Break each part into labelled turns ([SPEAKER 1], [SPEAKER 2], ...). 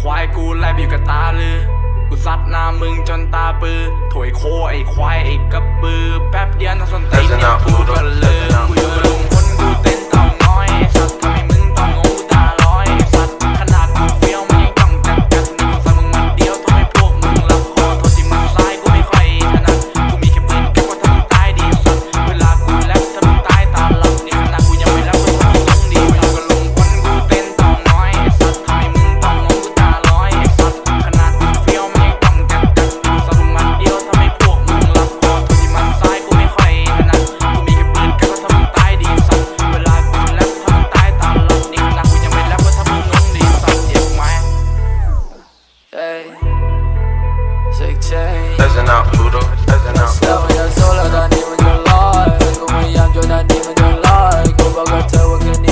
[SPEAKER 1] ควายกูไล่ไปอยู่กับตาลือ กูซัดหน้ามึงจนตาปือถอยโคไอควายไอกระบือ แป๊บเดียวน่สนใจเนี่ยกูก็เลยกูอย change Doesn't out Pluto, doesn't out. Love me, that's all I don't even lie. Me, I'm just not even gonna lie. Go back, tell what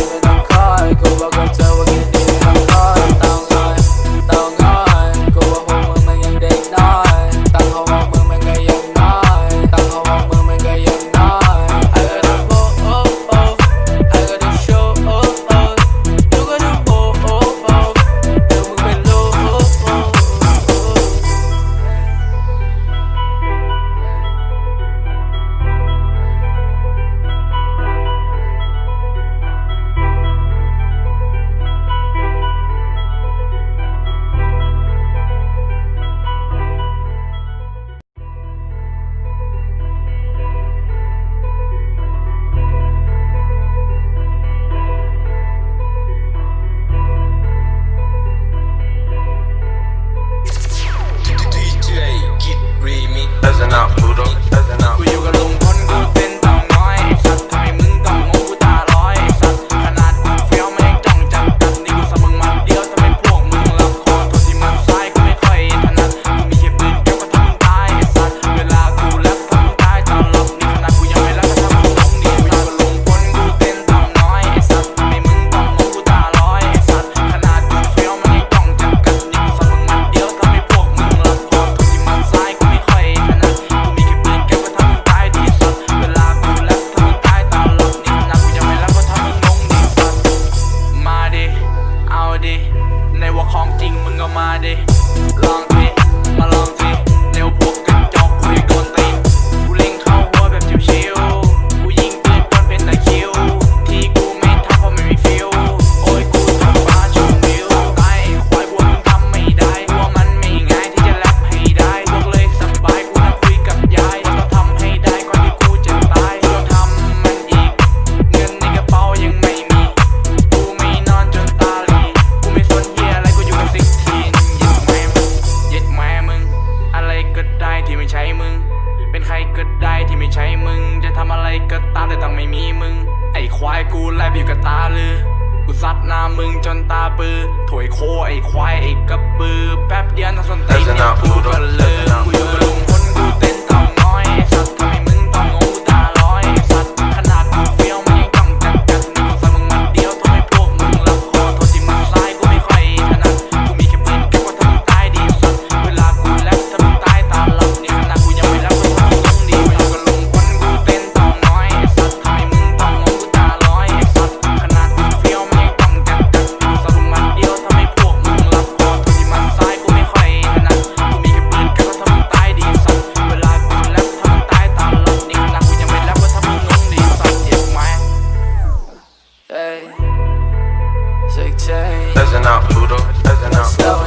[SPEAKER 1] มึง ไอ้ควายกูแลบอยู่กับตาลือ กูซัดหน้ามึงจ
[SPEAKER 2] นตาปื
[SPEAKER 1] อถวยโคไอ้ควายไอ้กระบือ แป๊บเดียวทำสนตีนกูก็เลยกูยู่ลงคนกูเต้น Listen out, Pluto. Listen out.